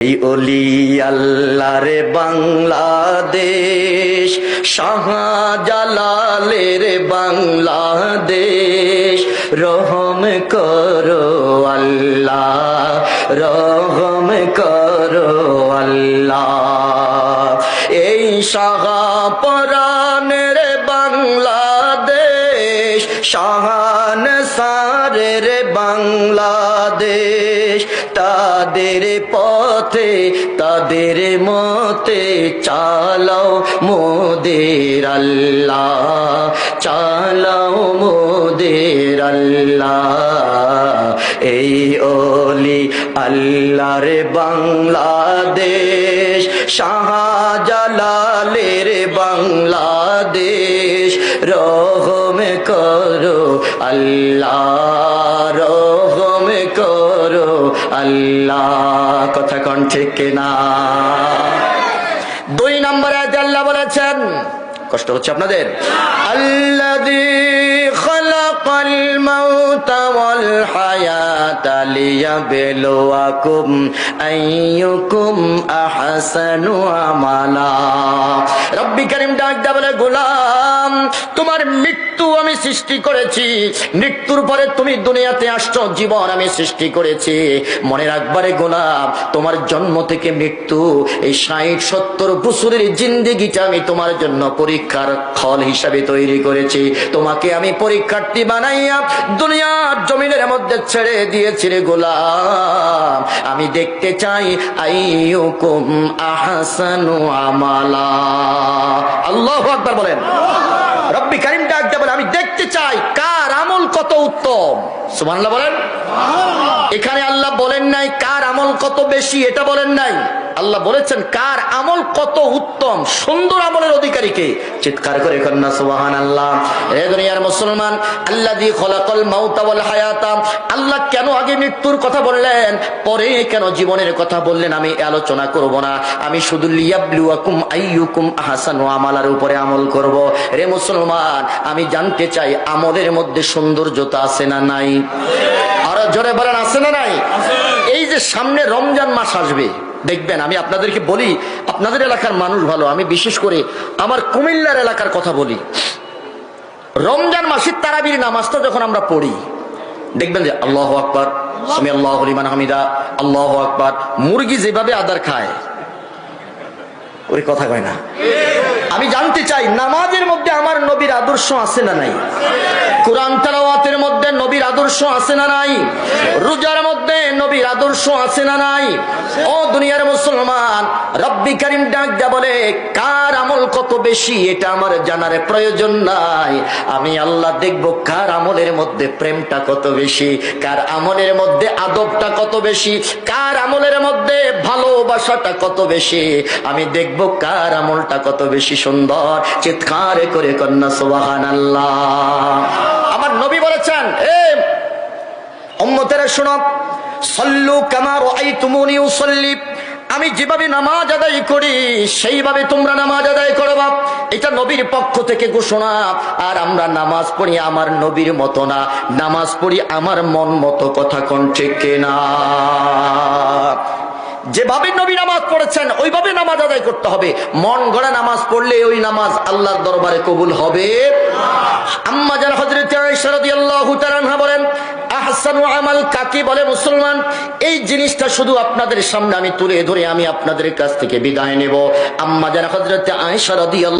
এই অলি আল্লাহর বাংলাদেশ, শাহজালালের বাংলাদেশ। রহম করো আল্লাহ, রহম করো আল্লাহ। এই শাহপরানের বাংলাদেশ, শাহান সারের বাংলাদেশ। তাদের পথে তাদের মতে চালাও মোদের আল্লাহ, চালাও মোদের আল্লাহ। এই ওলি আল্লাহর বাংলাদেশ, শাহজালালের বাংলাদেশ, রহম করো আল্লাহ আল্লাহ কথা কন ঠিক না দুই নম্বরে আল্লাহ বলেছেন কষ্ট হচ্ছে আপনাদের দা বলে তোমার মৃত্যু আমি সৃষ্টি করেছি। মৃত্যুর পরে তুমি দুনিয়াতে আসছো, জীবন আমি সৃষ্টি করেছি। মনে রাখবারে গোলাম, তোমার জন্ম থেকে মৃত্যু, এই ষাট, সত্তর বছরের জিন্দিগিটা আমি তোমার জন্য পরীক্ষার ফল হিসাবে তৈরি করেছি। তোমাকে আমি পরীক্ষার্থী বানাইয়া দুনিয়ার জমিনের মধ্যে ছেড়ে দিয়েছি রে গোলাম। আমি দেখতে চাই, আইয়ুকুম আহসানু আমালা। আল্লাহু আকবার বলেন। রব্বি কারিম ডাক দেবেন আমি দেখতে চাই কার আমল কত উত্তম। সুবহানাল্লাহ বলেন? এখানে আল্লাহ বলেন নাই কার আমল কত বেশি, এটা বলেন নাই। আল্লাহ বলেছেন, কার আমল কত উত্তম, সুন্দর আমলের অধিকারীকে। চিৎকার করে কন্যা সুবাহান আল্লাহ রে দুনিয়ার মুসলমান আল্লাহ দি খলাকল মাউতা ওয়াল হায়াতা, আল্লাহ কেন আগে মৃত্যুর কথা বললেন, পরে কেন জীবনের কথা বললেন, আমি আলোচনা করব না। আমি শুধু লিয়াবলুয়াকুম আইয়ুকুম আহসানু আমালার উপরে আমল করব। রে মুসলমান, আমি জানতে চাই আমলের মধ্যে সৌন্দর্যতা আছে না নাই? আরও জোরে বলেন, আছে না নাই? এই যে সামনে রমজান মাস আসবে, দেখবেন, আমি আপনাদেরকে বলি, আপনাদের এলাকার মানুষ ভালো, আমি বিশেষ করে আমার কুমিল্লার এলাকার কথা বলি। রমজান মাসের তারাবির নামাজটা যখন আমরা পড়ি, দেখবেন যে আল্লাহ আকবর আমি আল্লাহ হলিমান হামিদা, আল্লাহ আকবর, মুরগি যেভাবে আদার খায়, ওই কথা কয় না। আমি জানতে চাই, নামাজের মধ্যে আমার নবীর আদর্শ আছে না নাই? কোরআন তালাওয়াতের মধ্যে নবীর আদর্শ আছে না নাই? রোজার মধ্যে নবীর আদর্শ আছে না নাই? ও দুনিয়ার মুসলমান, রব্বি করিম ডাক বলে, কার কত বেশি এটা আমার জানার প্রয়োজন নাই। আমি আল্লাহ দেখব কার আমলের মধ্যে প্রেমটা কত বেশি, কার আমলের মধ্যে আদবটা কত বেশি, কার আমলের মধ্যে ভালোবাসাটা কত বেশি। আমি দেখব কার আমলটা কত বেশি সুন্দর, চিৎকার করে কন্যা সোবাহান আল্লাহ আমার নবী বলেছেন, এ উম্মতেরা শোনো, সল্লু কামার আই তুমুনি উসল্লি। আমি যেভাবে নামাজ আদায় করি, সেইভাবে তোমরা নামাজ আদায় করবা এটা নবীর পক্ষ থেকে ঘোষণা। আর আমরা নামাজ পড়ি আমার নবীর মতো না। নামাজ পড়ি আমার মন মতো কথা কোন ঠিক না যেভাবে নবী নামাজ পড়েছেন, ওইভাবে নামাজ আদায় করতে হবে। মন গড়া নামাজ পড়লে ওই নামাজ আল্লাহর দরবারে কবুল হবে। আম্মা যান হজরত বলেন আহসানু আমাল কাকে বলে মুসলমান, এই জিনিসটা শুধু আপনাদের সামনে আমি তুলে ধরে আমি আপনাদের কাছ থেকে বিদায় নেব। আম্মা যারা হজরত রাদি রাদিয়াল্লাহু